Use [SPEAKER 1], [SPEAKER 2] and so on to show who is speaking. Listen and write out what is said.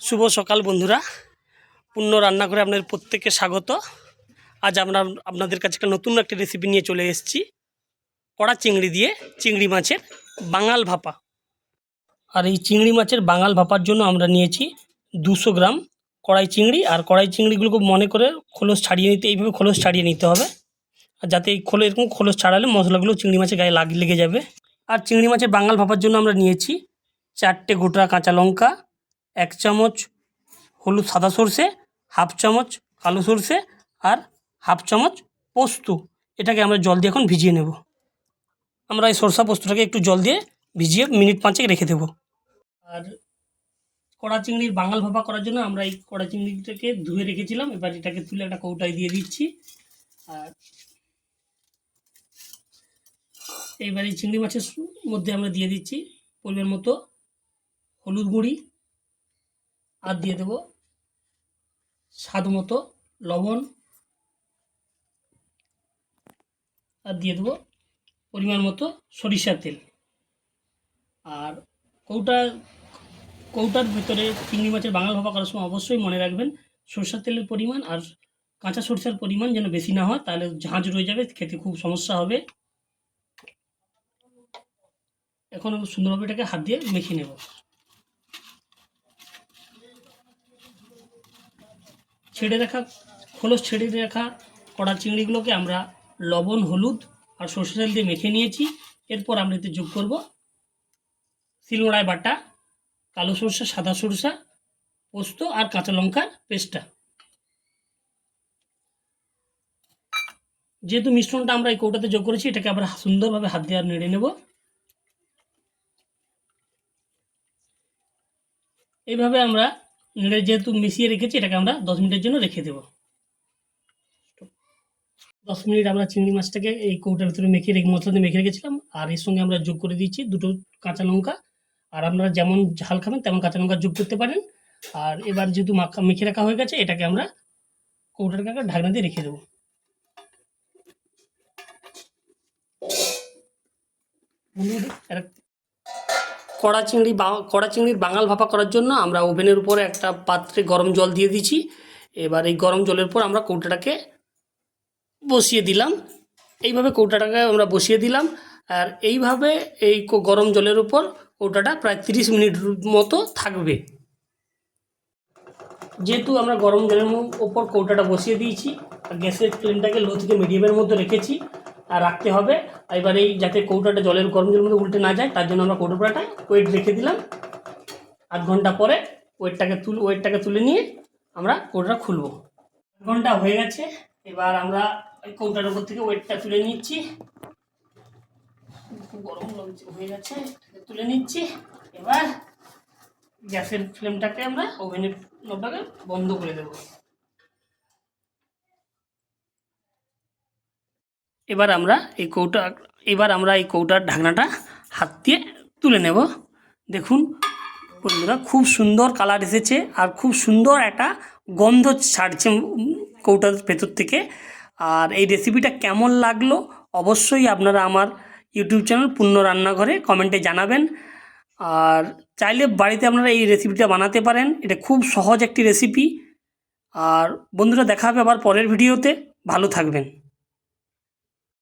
[SPEAKER 1] শুভ সকাল বন্ধুরা। পূর্ণ রান্না করে আপনাদের প্রত্যেককে স্বাগত। আজ আমরা আপনাদের কাছে একটা নতুন একটা রেসিপি নিয়ে চলে এসেছি। কড়া চিংড়ি দিয়ে চিংড়ি মাছের বাঙাল ভাপা। আর এই চিংড়ি মাছের বাঙাল ভাপার জন্য আমরা নিয়েছি দুশো গ্রাম কড়াই চিংড়ি। আর কড়াই চিংড়িগুলোকে মনে করে খোলস ছাড়িয়ে নিতে, এইভাবে খোলস ছাড়িয়ে নিতে হবে। আর যাতে এই খোলো এরকম খোলস ছাড়ালে মশলাগুলো চিংড়ি মাছের গায়ে লাগ, লেগে যাবে। আর চিংড়ি মাছের বাঙাল ভাপার জন্য আমরা নিয়েছি চারটে গোটা কাঁচা লঙ্কা এক চামচ হলুদ সাদা সর্ষে, হাফ চামচ কালো সর্ষে আর হাফ চামচ পোস্ত। এটাকে আমরা জল দিয়ে এখন ভিজিয়ে নেব। আমরা এই সরষা পোস্তটাকে একটু জল দিয়ে ভিজিয়ে মিনিট পাঁচেক রেখে দেবো। আর কড়া চিংড়ির বাঙাল ভাপা করার জন্য আমরা এই কড়া চিংড়িটাকে ধুয়ে রেখেছিলাম। এবার এটাকে তুলে একটা কৌটায় দিয়ে দিচ্ছি। আর এইবার এই চিংড়ি মাছের মধ্যে আমরা দিয়ে দিচ্ছি পরিমাণ মতো হলুদ গুঁড়ি আর দিয়ে দেবো স্বাদ মতো লবণ। আর দিয়ে দেবো পরিমাণ মতো সরিষার তেল। আর কৌটা, কৌটার ভিতরে চিংড়ি মাছের বাঙাল ভাপা করার সময় অবশ্যই মনে রাখবেন, সরষের তেলের পরিমাণ আর কাঁচা সরষের পরিমাণ যেন বেশি না হয়, তাহলে ঝাঁঝ রয়ে যাবে, খেতে খুব সমস্যা হবে। এখন সুন্দরভাবে এটাকে হাত দিয়ে মেখে নেব। ছেড়ে রাখা, খোলস ছেড়ে রাখা কড়া চিংড়িগুলোকে আমরা লবণ, হলুদ আর সর্ষে তেল দিয়ে মেখে নিয়েছি। এরপর আমরা এতে যোগ করব শিলনোড়ায় বাটা, কালো সরষা, সাদা সরষা, পোস্ত আর কাঁচা লঙ্কার পেস্টটা। যেহেতু মিশ্রণটা আমরা এই কৌটাতে যোগ করেছি, এটাকে আমরা সুন্দরভাবে হাত দিয়ে আর নেড়ে নেব। এইভাবে আমরা নেড়ে যেহেতু মিশিয়ে রেখেছি, এটাকে আমরা দশ মিনিটের জন্য রেখে দেব। দশ মিনিট আমরা চিংড়ি মাছটাকে এই কৌটার ভিতরে মেখে রেখে, মশলা দিয়ে মেখে রেখেছিলাম, আর এর সঙ্গে আমরা যোগ করে দিচ্ছি দুটো কাঁচা লঙ্কা। আর আপনারা যেমন ঝাল খাবেন, তেমন কাঁচা লঙ্কা যোগ করতে পারেন। আর এবার যেহেতু মাখা, মেখে রাখা হয়ে গেছে, এটাকে আমরা কৌটাটাকে একটা ঢাকনা দিয়ে রেখে দেবো। কড়া চিংড়ি বা- কড়া চিংড়ির বাঙাল ভাপা করার জন্য আমরা ওভেনের উপরে একটা পাত্রে গরম জল দিয়ে দিচ্ছি। এবার এই গরম জলের পর আমরা কৌটাটাকে বসিয়ে দিলাম। এইভাবে কৌটাটাকে আমরা বসিয়ে দিলাম। আর এইভাবে এই গরম জলের উপর কৌটাটা প্রায় তিরিশ মিনিট মতো থাকবে। যেহেতু আমরা গরম জলের ওপর কৌটাটা বসিয়ে দিয়েছি, আর গ্যাসের ফ্লেমটাকে লো থেকে মিডিয়ামের মধ্যে রেখেছি রাখতে হবে। এবার এই যাতে কৌটাটা জলের গরম জলের মধ্যে উল্টে না যায়, তার জন্য আমরা কৌটোর একটা ওয়েট রেখে দিলাম। আধ ঘণ্টা পরে ওয়েটটাকে তুল ওয়েটটাকে তুলে নিয়ে আমরা কৌটোটা খুলবো। আধ ঘণ্টা হয়ে গেছে, এবার আমরা ওই কৌটার উপর থেকে ওয়েটটা তুলে নিচ্ছি। গরম হয়ে গেছে তুলে নিচ্ছি। এবার গ্যাসের ফ্লেমটাকে আমরা ওভেনের নবটাকে বন্ধ করে দেবো। এবার আমরা এই কৌটা, এবার আমরা এই কৌটার ঢাকনাটা হাত দিয়ে তুলে নেব। দেখুন বন্ধুরা, খুব সুন্দর কালার এসেছে আর খুব সুন্দর একটা গন্ধ ছাড়ছে কৌটার ভেতর থেকে। আর এই রেসিপিটা কেমন লাগল অবশ্যই আপনারা আমার ইউটিউব চ্যানেল পূর্ণ রান্নাঘরে কমেন্টে জানাবেন। আর চাইলে বাড়িতে আপনারা এই রেসিপিটা বানাতে পারেন, এটা খুব সহজ একটি রেসিপি আর বন্ধুরা, দেখা হবে আবার পরের ভিডিওতে ভালো থাকবেন।